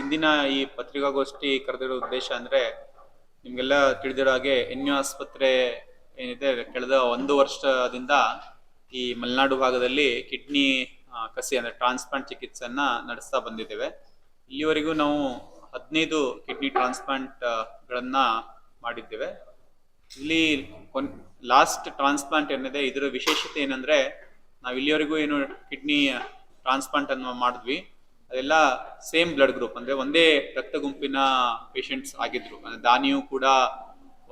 ಇಂದಿನ ಈ ಪತ್ರಿಕಾಗೋಷ್ಠಿ ಕರೆದಿರೋ ಉದ್ದೇಶ ಅಂದ್ರೆ ನಿಮ್ಗೆಲ್ಲ ತಿಳಿದಿರೋ ಹಾಗೆ ಎನ್ ಯು ಆಸ್ಪತ್ರೆ ಏನಿದೆ, ಕಳೆದ ಒಂದು ವರ್ಷದಿಂದ ಈ ಮಲೆನಾಡು ಭಾಗದಲ್ಲಿ ಕಿಡ್ನಿ ಕಸಿ ಅಂದ್ರೆ ಟ್ರಾನ್ಸ್ಪ್ಲಾಂಟ್ ಚಿಕಿತ್ಸೆಯನ್ನ ನಡೆಸ್ತಾ ಬಂದಿದ್ದೇವೆ. ಇಲ್ಲಿವರೆಗೂ ನಾವು ಹದಿನೈದು ಕಿಡ್ನಿ ಟ್ರಾನ್ಸ್ಪ್ಲಾಂಟ್ ಗಳನ್ನ ಮಾಡಿದ್ದೇವೆ. ಇಲ್ಲಿ ಲಾಸ್ಟ್ ಟ್ರಾನ್ಸ್ಪ್ಲಾಂಟ್ ಏನಿದೆ, ಇದರ ವಿಶೇಷತೆ ಏನಂದ್ರೆ ನಾವು ಇಲ್ಲಿವರೆಗೂ ಏನು ಕಿಡ್ನಿ ಟ್ರಾನ್ಸ್ಪ್ಲಾಂಟ್ ಅನ್ನು ಮಾಡಿದ್ವಿ. ಅದೆಲ್ಲ ಸೇಮ್ ಬ್ಲಡ್ ಗ್ರೂಪ್ ಅಂದ್ರೆ ಒಂದೇ ರಕ್ತ ಗುಂಪಿನ ಪೇಷಂಟ್ಸ್ ಆಗಿದ್ರು. ದಾನಿಯು ಕೂಡ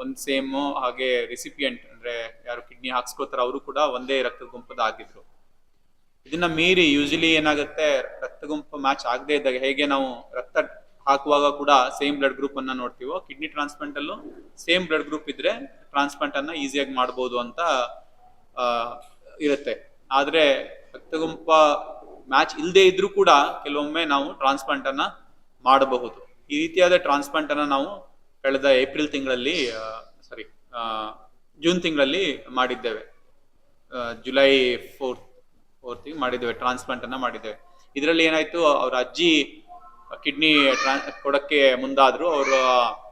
ಒಂದ್ ಸೇಮ್ ಹಾಗೆ ರಿಸಿಪಿಯಂಟ್ ಅಂದ್ರೆ ಯಾರು ಕಿಡ್ನಿ ಹಾಕ್ಸ್ಕೋತಾರ ಅವರು ಕೂಡ ಒಂದೇ ರಕ್ತ ಗುಂಪದ ಆಗಿದ್ರು. ಇದನ್ನ ಮೀರಿ ಯೂಶಲಿ ಏನಾಗುತ್ತೆ, ರಕ್ತ ಗುಂಪು ಮ್ಯಾಚ್ ಆಗದೆ ಇದ್ದಾಗ ಹೇಗೆ ನಾವು ರಕ್ತ ಹಾಕುವಾಗ ಕೂಡ ಸೇಮ್ ಬ್ಲಡ್ ಗ್ರೂಪ್ ಅನ್ನ ನೋಡ್ತೀವೋ ಕಿಡ್ನಿ ಟ್ರಾನ್ಸ್ಪ್ಲಾಂಟ್ ಅಲ್ಲೂ ಸೇಮ್ ಬ್ಲಡ್ ಗ್ರೂಪ್ ಇದ್ರೆ ಟ್ರಾನ್ಸ್ಪ್ಲಾಂಟ್ ಅನ್ನ ಈಸಿಯಾಗಿ ಮಾಡಬಹುದು ಅಂತ ಇರುತ್ತೆ. ಆದ್ರೆ ರಕ್ತ ಗುಂಪ ಮ್ಯಾಚ್ ಇಲ್ಲದೆ ಇದ್ರೂ ಕೂಡ ಕೆಲವೊಮ್ಮೆ ನಾವು ಟ್ರಾನ್ಸ್ಪ್ಲಾಂಟ್ ಅನ್ನ ಮಾಡಬಹುದು. ಈ ರೀತಿಯಾದ ಟ್ರಾನ್ಸ್ಪ್ಲಾಂಟ್ ಅನ್ನ ನಾವು ಕಳೆದ ಏಪ್ರಿಲ್ ತಿಂಗಳಲ್ಲಿ ಸಾರಿ ಜೂನ್ ತಿಂಗಳಲ್ಲಿ ಮಾಡಿದ್ದೇವೆ. ಜುಲೈ ಫೋರ್ತ್ ಫೋರ್ತ್ ಮಾಡಿದ್ದೇವೆ ಟ್ರಾನ್ಸ್ಪ್ಲಾಂಟ್ ಅನ್ನ ಮಾಡಿದ್ದೇವೆ. ಇದರಲ್ಲಿ ಏನಾಯ್ತು, ಅವ್ರ ಅಜ್ಜಿ ಕಿಡ್ನಿ ಟ್ರಾನ್ ಕೊಡಕ್ಕೆ ಮುಂದಾದ್ರು. ಅವರ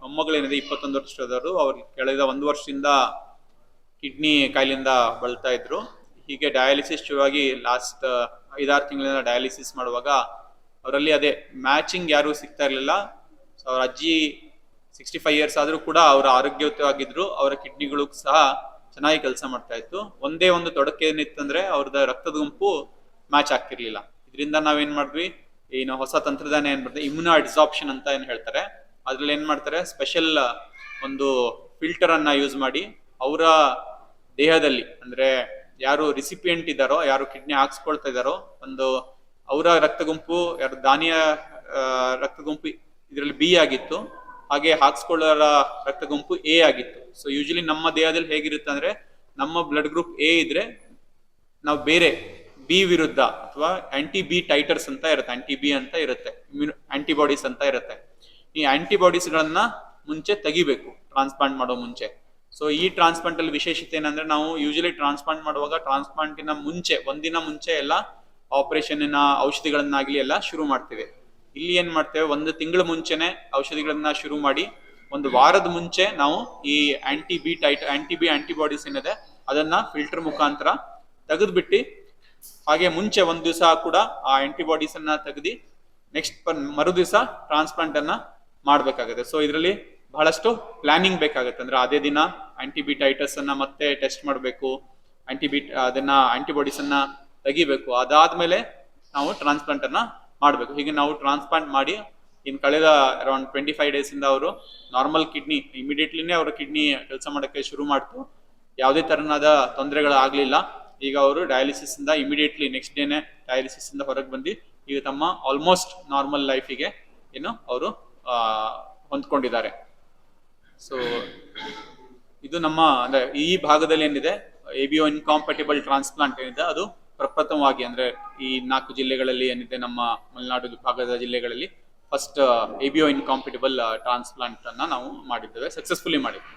ಮೊಮ್ಮಗಳೇನಿದೆ ಇಪ್ಪತ್ತೊಂದು ವರ್ಷದವರು. ಅವ್ರು ಕಳೆದ ಒಂದು ವರ್ಷದಿಂದ ಕಿಡ್ನಿ ಕಾಯಿಲೆಯಿಂದ ಬಳಲ್ತಾ ಇದ್ರು. ಹೀಗೆ ಡಯಾಲಿಸಿಸ್ ಶುರುವಾಗಿ ಲಾಸ್ಟ್ ಐದಾರು ತಿಂಗಳಿಂದ ಡಯಾಲಿಸಿಸ್ ಮಾಡುವಾಗ ಅವರಲ್ಲಿ ಅದೇ ಮ್ಯಾಚಿಂಗ್ ಯಾರು ಸಿಗ್ತಾ ಇರಲಿಲ್ಲ. ಸೊ ಅವ್ರ ಅಜ್ಜಿ ಸಿಕ್ಸ್ಟಿ ಫೈವ್ ಇಯರ್ಸ್ ಆದರೂ ಕೂಡ ಅವರ ಆರೋಗ್ಯಯುತವಾಗಿದ್ರು ಅವರ ಕಿಡ್ನಿಗಳು ಸಹ ಚೆನ್ನಾಗಿ ಕೆಲಸ ಮಾಡ್ತಾ ಇತ್ತು. ಒಂದೇ ಒಂದು ತೊಡಕೆ ಏನಿತ್ತಂದ್ರೆ ಅವ್ರದ ರಕ್ತದ ಗುಂಪು ಮ್ಯಾಚ್ ಆಗ್ತಿರ್ಲಿಲ್ಲ. ಇದರಿಂದ ನಾವೇನ್ ಮಾಡಿದ್ವಿ? ಏನು ಹೊಸ ತಂತ್ರಜ್ಞಾನ ಏನ್ ಬರ್ತದೆ ಇಮ್ಯುನೋ ಅಡ್ಸಾಪ್ಷನ್ ಅಂತ ಏನ್ ಹೇಳ್ತಾರೆ? ಅದ್ರಲ್ಲಿ ಏನ್ ಮಾಡ್ತಾರೆ? ಸ್ಪೆಷಲ್ ಒಂದು ಫಿಲ್ಟರ್ ಅನ್ನ ಯೂಸ್ ಮಾಡಿ ಅವರ ದೇಹದಲ್ಲಿ, ಅಂದ್ರೆ ಯಾರು ರಿಸಿಪಿಯೆಂಟ್ ಇದ್ದಾರೋ, ಯಾರು ಕಿಡ್ನಿ ಹಾಕ್ಸ್ಕೊಳ್ತಾ ಇದ್ದಾರೋ, ಒಂದು ಅವರ ರಕ್ತ ಗುಂಪು ಯಾರು ದಾನಿಯ ರಕ್ತ ಗುಂಪು ಇದರಲ್ಲಿ ಬಿ ಆಗಿತ್ತು. ಹಾಗೆ ಹಾಕ್ಸ್ಕೊಳ್ಳೋರ ರಕ್ತ ಗುಂಪು ಎ ಆಗಿತ್ತು. ಸೊ ಯೂಶಲಿ ನಮ್ಮ ದೇಹದಲ್ಲಿ ಹೇಗಿರುತ್ತೆ ಅಂದ್ರೆ, ನಮ್ಮ ಬ್ಲಡ್ ಗ್ರೂಪ್ ಎ ಇದ್ರೆ ನಾವು ಬೇರೆ ಬಿ ವಿರುದ್ಧ ಅಥವಾ ಆಂಟಿ ಬಿ ಟೈಟರ್ಸ್ ಅಂತ ಇರುತ್ತೆ. ಆಂಟಿ ಬಿ ಅಂತ ಇರುತ್ತೆ. ಆಂಟಿಬಾಡೀಸ್ ಅಂತ ಇರುತ್ತೆ. ಈ ಆಂಟಿಬಾಡೀಸ್ ಗಳನ್ನ ಮುಂಚೆ ತೆಗಿಬೇಕು. ಟ್ರಾನ್ಸ್ಪ್ಲಾಂಟ್ ಮಾಡೋ ಮುಂಚೆ. ಸೊ ಈ ಟ್ರಾನ್ಸ್ಪ್ಲಾಂಟ್ ಅಲ್ಲಿ ವಿಶೇಷತೆ ಏನಂದ್ರೆ ನಾವು ಯೂಶಲಿ ಟ್ರಾನ್ಸ್ಪ್ಲಾಂಟ್ ಮಾಡುವಾಗ ಟ್ರಾನ್ಸ್ಪ್ಲಾಂಟಿನ ಮುಂಚೆ, ಒಂದಿನ ಮುಂಚೆ ಎಲ್ಲ ಆಪರೇಷನ್ನಿನ ಔಷಧಿಗಳನ್ನಾಗ್ಲಿ ಎಲ್ಲ ಶುರು ಮಾಡ್ತೇವೆ. ಇಲ್ಲಿ ಏನ್ ಮಾಡ್ತೇವೆ? ಒಂದು ತಿಂಗಳ ಮುಂಚೆನೆ ಔಷಧಿಗಳನ್ನ ಶುರು ಮಾಡಿ, ಒಂದು ವಾರದ ಮುಂಚೆ ನಾವು ಈ anti B titre anti B antibodies ಏನಿದೆ, ಅದನ್ನ ಫಿಲ್ಟರ್ ಮುಖಾಂತರ ತೆಗೆದ್ಬಿಟ್ಟು, ಹಾಗೆ ಮುಂಚೆ ಒಂದು ದಿವಸ ಕೂಡ ಆ ಆಂಟಿಬಾಡೀಸ್ ಅನ್ನ ತೆಗೆದು ನೆಕ್ಸ್ಟ್ ಮರು ದಿವಸ ಟ್ರಾನ್ಸ್ಪ್ಲಾಂಟ್ ಅನ್ನ ಮಾಡ್ಬೇಕಾಗುತ್ತೆ. ಸೊ ಇದರಲ್ಲಿ ಬಹಳಷ್ಟು ಪ್ಲಾನಿಂಗ್ ಬೇಕಾಗುತ್ತೆ. ಅಂದ್ರೆ ಅದೇ ದಿನ ಆಂಟಿಬಿಟೈಟಸ್ ಅನ್ನ ಮತ್ತೆ ಟೆಸ್ಟ್ ಮಾಡಬೇಕು. ಆಂಟಿಬಿಟ್ ಅದನ್ನ ಆಂಟಿಬಾಡೀಸ್ ಅನ್ನ ತೆಗಿಬೇಕು. ಅದಾದ್ಮೇಲೆ ನಾವು ಟ್ರಾನ್ಸ್ಪ್ಲಾಂಟ್ ಅನ್ನ ಮಾಡಬೇಕು. ಹೀಗೆ ನಾವು ಟ್ರಾನ್ಸ್ಪ್ಲಾಂಟ್ ಮಾಡಿ ಇನ್ ಕಳೆದ ಅರೌಂಡ್ ಟ್ವೆಂಟಿ ಫೈವ್ ಡೇಸ್ ಇಂದ ಅವರು ನಾರ್ಮಲ್ ಕಿಡ್ನಿ ಇಮಿಡಿಯೇಟ್ಲಿನೇ ಅವರ ಕಿಡ್ನಿ ಕೆಲಸ ಮಾಡೋಕ್ಕೆ ಶುರು ಮಾಡ್ತು. ಯಾವುದೇ ತರನಾದ ತೊಂದರೆಗಳು ಆಗ್ಲಿಲ್ಲ ಈಗ ಅವರು ಡಯಾಲಿಸಿಸ್ ಇಂದ ಇಮಿಡಿಯೇಟ್ಲಿ ನೆಕ್ಸ್ಟ್ ಡೇನೆ ಡಯಾಲಿಸಿಸ್ ಇಂದ ಹೊರಗೆ ಬಂದು ಈಗ ತಮ್ಮ ಆಲ್ಮೋಸ್ಟ್ ನಾರ್ಮಲ್ ಲೈಫಿಗೆ ಏನು ಅವರು ಹೊಂದ್ಕೊಂಡಿದ್ದಾರೆ. ಸೊ ಇದು ನಮ್ಮ, ಅಂದ್ರೆ ಈ ಭಾಗದಲ್ಲಿ ಏನಿದೆ ಎ ಬಿ ಇನ್ಕಾಂಪಟಿಬಲ್ ಟ್ರಾನ್ಸ್ಪ್ಲಾಂಟ್ ಏನಿದೆ, ಅದು ಪ್ರಪ್ರಥಮವಾಗಿ ಅಂದ್ರೆ ಈ ನಾಲ್ಕು ಜಿಲ್ಲೆಗಳಲ್ಲಿ ಏನಿದೆ, ನಮ್ಮ ಮಲೆನಾಡು ಭಾಗದ ಜಿಲ್ಲೆಗಳಲ್ಲಿ first A B incompatible transplant ಅನ್ನ ನಾವು ಮಾಡಿದ್ದೇವೆ ಸಕ್ಸಸ್ಫುಲಿ ಮಾಡಿದ್ದೇವೆ.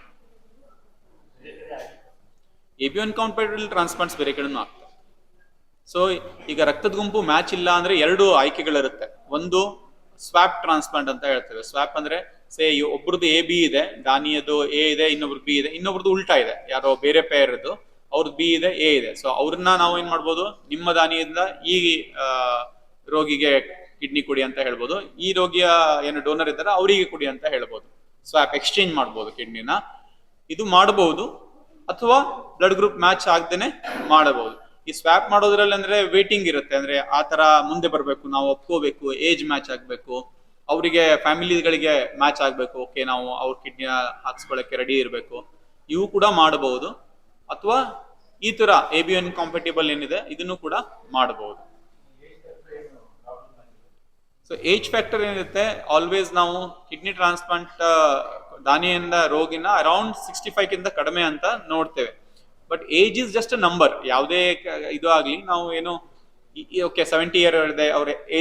ಎ ಬಿ ಇನ್ಕಾಂಪಿಟಬಲ್ ಟ್ರಾನ್ಸ್ಪ್ಲಾಂಟ್ಸ್ ಬೇರೆ ಕಡೆನೂ ಆಗ್ತವೆ ಸೊ ಈಗ ರಕ್ತದ ಗುಂಪು ಮ್ಯಾಚ್ ಇಲ್ಲ ಅಂದ್ರೆ ಎರಡು ಆಯ್ಕೆಗಳಿರುತ್ತೆ. ಒಂದು ಸ್ವಾಪ್ ಟ್ರಾನ್ಸ್ಪ್ಲಾಂಟ್ ಅಂತ ಹೇಳ್ತೇವೆ. ಸ್ವಾಪ್ ಅಂದ್ರೆ ಸೇ ಒಬ್ರದ್ದು ಎ ಬಿ ಇದೆ ದಾನಿಯದು ಎ ಇದೆ, ಇನ್ನೊಬ್ರದ್ದು ಬಿ ಇದೆ, ಇನ್ನೊಬ್ರದ್ದು ಉಲ್ಟಾ ಇದೆ, ಯಾರೋ ಬೇರೆ ಪೇರ್ ಇದ್ದು ಅವ್ರದ್ದು ಬಿ ಇದೆ ಎ ಇದೆ. ಸೊ ಅವ್ರನ್ನ ನಾವು ಏನ್ ಮಾಡ್ಬೋದು? ನಿಮ್ಮ ದಾನಿಯಿಂದ ಈ ರೋಗಿಗೆ ಕಿಡ್ನಿ ಕೊಡಿ ಅಂತ ಹೇಳ್ಬೋದು. ಈ ರೋಗಿಯ ಏನು ಡೋನರ್ ಇದ್ದಾರೆ ಅವರಿಗೆ ಕೊಡಿ ಅಂತ ಹೇಳ್ಬೋದು. ಸ್ವಾಪ್ ಎಕ್ಸ್ಚೇಂಜ್ ಮಾಡ್ಬೋದು ಕಿಡ್ನಿನ ಇದು ಮಾಡಬಹುದು ಅಥವಾ ಬ್ಲಡ್ ಗ್ರೂಪ್ ಮ್ಯಾಚ್ ಆಗದೇನೆ ಮಾಡಬಹುದು ಈ ಸ್ವಾಪ್ ಮಾಡೋದ್ರಲ್ಲಿ ಅಂದ್ರೆ ವೇಟಿಂಗ್ ಇರುತ್ತೆ. ಅಂದ್ರೆ ಆ ತರ ಮುಂದೆ ಬರಬೇಕು, ನಾವು ಒಪ್ಕೋಬೇಕು ಏಜ್ ಮ್ಯಾಚ್ ಆಗ್ಬೇಕು. ಅವರಿಗೆ ಫ್ಯಾಮಿಲಿಗಳಿಗೆ ಮ್ಯಾಚ್ ಆಗಬೇಕು, ಓಕೆ, ನಾವು ಅವ್ರ ಕಿಡ್ನಿ ಹಾಕ್ಸ್ಕೊಳ್ಳೋಕ್ಕೆ ರೆಡಿ ಇರಬೇಕು. ಇವು ಕೂಡ ಮಾಡಬಹುದು ಅಥವಾ ಈ ತರ ಎ ಬಿ ಎನ್ ಕಾಂಪೆಟಿಬಲ್ ಏನಿದೆ, ಇದನ್ನು ಕೂಡ ಮಾಡಬಹುದು ಸೊ ಏಜ್ ಫ್ಯಾಕ್ಟರ್ ಏನಿರುತ್ತೆ ಆಲ್ವೇಸ್ ನಾವು ಕಿಡ್ನಿ ಟ್ರಾನ್ಸ್ಪ್ಲಾಂಟ್ ದಾನಿಯಿಂದ ರೋಗಿನ ಅರೌಂಡ್ ಸಿಕ್ಸ್ಟಿ ಫೈವ್ ಕಿಂತ ಕಡಿಮೆ ಅಂತ ನೋಡ್ತೇವೆ. But age is just number ಯಾವುದೇ ಇದು ಆಗಲಿ, ನಾವು ಏನು ಓಕೆ ಸೆವೆಂಟಿ ಇಯರ್ ಇದೆ, ಅವ್ರ ಏಜ್